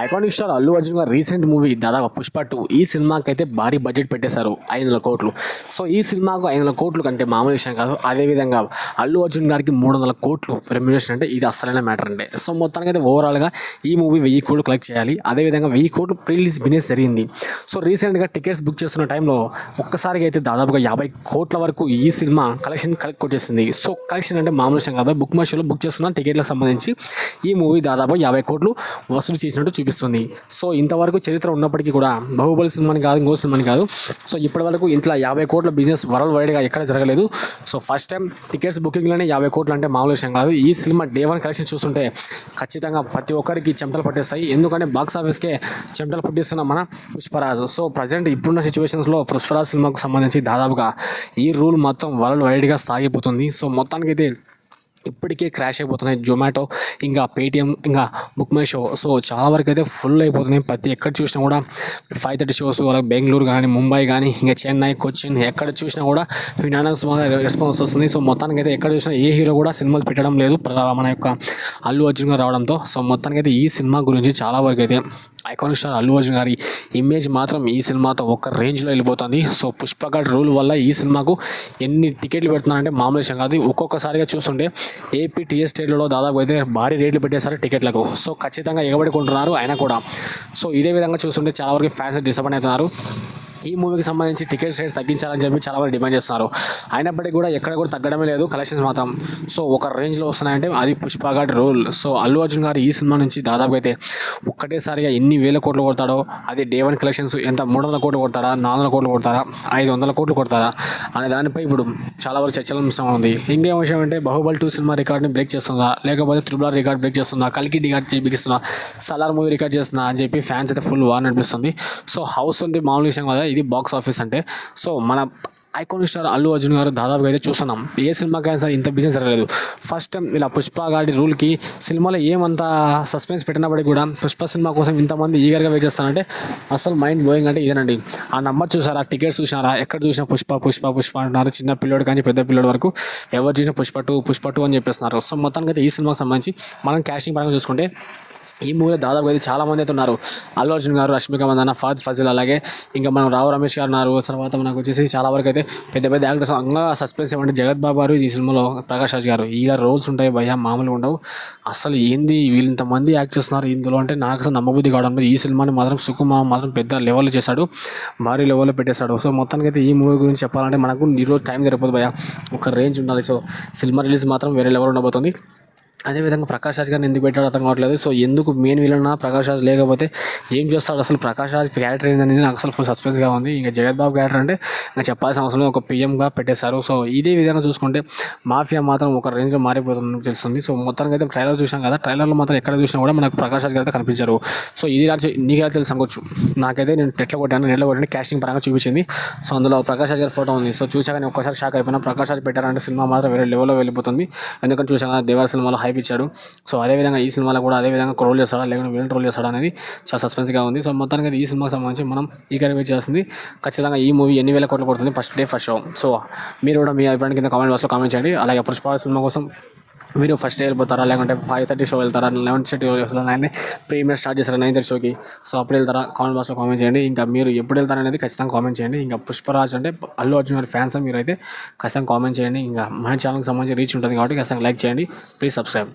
Iconic star Allu Arjun గారు recent movie దాదాపు Pushpa two ఈ సినిమాకి అయితే భారీ బడ్జెట్ పెట్టేశారు ఐదు వందల కోట్లు. సో ఈ సినిమాకు ఐదు వందల కోట్లు కంటే మామూలు విషయం కాదు. అదేవిధంగా అల్లు అర్జున్ గారికి మూడు వందల కోట్లు రెమ్యునేషన్ అంటే ఇది అసలైన మ్యాటర్ అండి. సో మొత్తానికి అయితే ఓవరాల్గా ఈ మూవీ వెయ్యి కోట్లు కలెక్ట్ చేయాలి. అదేవిధంగా వెయ్యి కోట్లు ప్రీలీజ్ బిజినెస్ జరిగింది. సో రీసెంట్గా టికెట్స్ బుక్ చేస్తున్న టైంలో ఒక్కసారిగా అయితే దాదాపుగా యాభై కోట్ల వరకు ఈ సినిమా కలెక్షన్ కలెక్ట్ కొట్టేసింది. సో కలెక్షన్ అంటే మామూలు విషయం కాదు. బుక్ మషోలో బుక్ చేస్తున్న టికెట్లకు సంబంధించి ఈ మూవీ దాదాపు యాభై కోట్లు వసూలు చేసినట్టు చూపిస్తుంది. సో ఇంతవరకు చరిత్ర ఉన్నప్పటికీ కూడా బాహుబలి సినిమాని కాదు ఇంకో సినిమాని కాదు. సో ఇప్పటి వరకు ఇంట్లో యాభై కోట్ల బిజినెస్ వరల్డ్ వైడ్గా ఎక్కడ జరగలేదు. సో ఫస్ట్ టైం టికెట్స్ బుకింగ్లోనే యాభై కోట్లు అంటే మామూలు విషయం కాదు. ఈ సినిమా డే వన్ కలెక్షన్ చూస్తుంటే ఖచ్చితంగా ప్రతి ఒక్కరికి చెమటలు పట్టేస్తాయి. ఎందుకంటే బాక్స్ ఆఫీస్కే చెమటలు పుట్టిస్తున్న మన పుష్పరాజు. సో ప్రజెంట్ ఇప్పుడున్న సిచ్యువేషన్స్లో పుష్పరాజ్ సినిమాకు సంబంధించి దాదాపుగా ఈ రూల్ మొత్తం వరల్డ్ వైడ్గా సాగిపోతుంది. సో మొత్తానికైతే ఇప్పటికే క్రాష్ అయిపోతున్నాయి. జొమాటో ఇంకా పేటిఎం ఇంకా బుక్ మై షో సో చాలా వరకు అయితే ఫుల్ అయిపోతున్నాయి. ప్రతి ఎక్కడ చూసినా కూడా ఫైవ్ థర్టీ షోస్ అలాగే బెంగళూరు కానీ ముంబై కానీ ఇంకా చెన్నై కొచ్చిన్ ఎక్కడ చూసినా కూడా యునానస్ రెస్పాన్స్ వస్తుంది. సో మొత్తానికి అయితే ఎక్కడ చూసినా ఏ హీరో కూడా సినిమాలు పెట్టడం లేదు. మన యొక్క అల్లు అర్జున్ గారు రావడంతో. సో మొత్తానికి అయితే ఈ సినిమా గురించి చాలా వరకు అయితే ఐకానిక్ స్టార్ అల్లు అర్జున్ గారి ఇమేజ్ మాత్రం ఈ సినిమాతో ఒక రేంజ్లో వెళ్ళిపోతుంది. సో పుష్పగఢ్ రూల్ వల్ల ఈ సినిమాకు ఎన్ని టికెట్లు పెడుతున్నారంటే మామూలు విషయం కాదు. ఒక్కొక్కసారిగా చూస్తుంటే ఏపీ టీఎస్ స్టేట్లలో దాదాపు అయితే భారీ రేట్లు పెట్టేశారు టికెట్లకు సో ఖచ్చితంగా ఎగబడి కొంటున్నారు ఆయన కూడా. సో ఇదే విధంగా చూస్తుంటే చాలా వరకు ఫ్యాన్స్ డిసప్పాయింట్ అవుతున్నారు. ఈ మూవీకి సంబంధించి టికెట్ రేట్స్ తగ్గించాలని చెప్పి చాలా మంది డిమాండ్ చేస్తున్నారు. అయినప్పటికీ కూడా ఎక్కడ కూడా తగ్గడమే లేదు కలెక్షన్స్ మాత్రం. సో ఒక రేంజ్లో వస్తున్నాయంటే అది పుష్పగాడ్ రోల్. సో అల్లు అర్జున్ గారు ఈ సినిమా నుంచి దాదాపు అయితే ఒక్కటేసారిగా ఎన్ని వేల కోట్లు కొడతాడో అది డే వన్ కలెక్షన్స్ ఎంత మూడు వందల కోట్లు కొడతాడా నాలుగు వందల కోట్లు కొడతారా ఐదు వందల కోట్లు కొడతారా అనే దానిపై ఇప్పుడు చాలా వరకు చర్చలంశం ఉంది. ఇంకేం విషయం అంటే బాహుబలి టూ సినిమా రికార్డ్ని బ్రేక్ చేస్తుందా? లేకపోతే త్రిబుల్ రికార్డ్ బ్రేక్ చేస్తుందా? కలికి రికార్డ్ బిగిస్తుందా సలార్ మూవీ రికార్డ్ చేస్తుందా? అని చెప్పి ఫ్యాన్స్ అయితే ఫుల్ వార్ అనిపిస్తుంది. సో హౌస్ ఉంది మామూలు విషయం కదా. ఇది బాక్స్ ఆఫీస్ అంటే. సో మన ఐకానిక్ స్టార్ అల్లు అర్జున్ గారు దాదాపుగా అయితే చూస్తున్నాం. ఏ సినిమాకైనా సరే ఇంత బిజినెస్ జరగలేదు. ఫస్ట్ టైం ఇలా పుష్ప గారి రూల్కి సినిమాలో ఏమంత సస్పెన్స్ పెట్టినప్పటికీ కూడా పుష్ప సినిమా కోసం ఇంతమంది ఈగర్గా వెయిట్ చేస్తారంటే అసలు మైండ్ బ్లోయింగ్ అంటే ఇదేనండి. ఆ నెంబర్ చూసారా? టికెట్స్ చూసారా? ఎక్కడ చూసినా పుష్ప పుష్ప పుష్ప అంటున్నారు. చిన్న పిల్లోడు కానీ పెద్ద పిల్లోడు వరకు ఎవరు చూసినా పుష్ప టూ పుష్ప టూ అని చెప్పేస్తున్నారు. సో మొత్తానికి అయితే ఈ సినిమాకి సంబంధించి మనం క్యాషింగ్ పరంగా చూసుకుంటే ఈ మూవీలో దాదాపు అయితే చాలామంది అయితే ఉన్నారు. అల్లు అర్జున్ గారు రష్మిక మందన్న ఫాద్ ఫజిల్ అలాగే ఇంకా మనం రావు రమేష్ గారు ఉన్నారు. తర్వాత మనకు వచ్చేసి చాలా వరకు అయితే పెద్ద పెద్ద యాక్టర్స్ అంగా సస్పెన్స్ ఏమంటే జగత్ బాబు గారు ఈ సినిమాలో ప్రకాష్ రాజ్ గారు. ఇలా రోల్స్ ఉంటాయి భయ మామూలుగా ఉండవు. అసలు ఏంది వీళ్ళు ఇంతమంది యాక్ట్ చేస్తున్నారు? ఇందులో అంటే నాకు అసలు నమ్మబుద్ధి కావడం లేదు. ఈ సినిమాని మాత్రం సుకుమా మాత్రం పెద్ద లెవెల్లో చేశాడు. భారీ లెవెల్లో పెట్టేశాడు. సో మొత్తానికి అయితే ఈ మూవీ గురించి చెప్పాలంటే మనకు ఈరోజు టైం సరిపోదు భయ ఒక రేంజ్ ఉండాలి. సో సినిమా రిలీజ్ మాత్రం వేరే లెవెల్ ఉండబోతుంది. అదేవిధంగా ప్రకాష్ రాజ్ గారిని ఎందుకు పెట్టాడో అర్థం కావట్లేదు. సో ఎందుకు మెయిన్ విలన్ ప్రకాష్ రాజ్ లేకపోతే ఏం చేస్తాడు అసలు ప్రకాష్ రాజ్ క్యారెక్టర్ ఏంటనేది నాకు అసలు ఫుల్ సస్పెన్స్గా ఉంది. ఇంకా జగత్ బాబు క్యారెక్టర్ అంటే ఇంకా చెప్పాల్సిన అవసరం ఒక పిఎంగా పెట్టేశారు. సో ఇదే విధంగా చూసుకుంటే మాఫియా మాత్రం ఒక రేంజ్లో మారిపోతుందని తెలుస్తుంది. సో మొత్తానికి అయితే ట్రైలర్ చూసాం కదా. ట్రైలర్లో మాత్రం ఎక్కడ చూసినా కూడా మనకు ప్రకాష్ రాజ్ గారు అయితే కనిపించారు. సో ఇది రాజు నీకు ఎలా తెలుసు అనుకోవచ్చు నాకైతే నేను నెట్లో కొట్టాను నెట్లో కొట్టాను క్యాస్టింగ్ పరంగా చూపించింది. సో అందులో ప్రకాష్ రాజ్ గారి ఫోటో ఉంది. సో చూసాక నేను ఒక్కసారి షాక్ అయిపోయినా ప్రకాష్ రాజ్ పెట్టారంటే సినిమా మాత్రం వేరే లెవెల్లో వెళ్ళిపోతుంది. ఎందుకంటే చూసాక దేవర సినిమాలో హైప్ ఇచ్చాడు. సో అదేవిధంగా ఈ సినిమాలో కూడా అదేవిధంగా రోల్ చేస్తాడా లేకుంటే విలన్ రోల్ చేస్తాడా అనేది చాలా సస్పెన్స్గా ఉంది. సో మొత్తానికి ఈ సినిమాకి సంబంధించి మనం ఈ వెయిట్ చేస్తుంది ఖచ్చితంగా ఈ మూవీ ఎన్ని వేల కోట్లు పడుతుంది first day first show so మీరు కూడా మీ అభిప్రాయం కింద కామెంట్ బాక్స్లో కామెంట్ చేయండి. అలాగే పుష్ప సినిమా కోసం మీరు ఫస్ట్ డే వెళ్ళిపోతారా లేకుంటే ఫైవ్ థర్టీ షో వెళ్తారా? Eleven thirty nine premiere start చేస్తారా నైన్ థర్టీ షోకి? సో అప్పుడు వెళ్తారా? కామెంట్ బాక్స్లో కామెంట్ చేయండి. ఇంకా మీరు ఎప్పుడు వెళ్తారా అనేది ఖచ్చితంగా కామెంట్ చేయండి. ఇంకా పుష్పరాజ్ అంటే అల్లు అర్జున్ గారి ఫ్యాన్స్ మీరు అయితే ఖచ్చితంగా కామెంట్ చేయండి. ఇంకా మన ఛానల్కి సంబంధించి రీచ్ ఉంటుంది కాబట్టి ఖచ్చితంగా లైక్ చేయండి. Please subscribe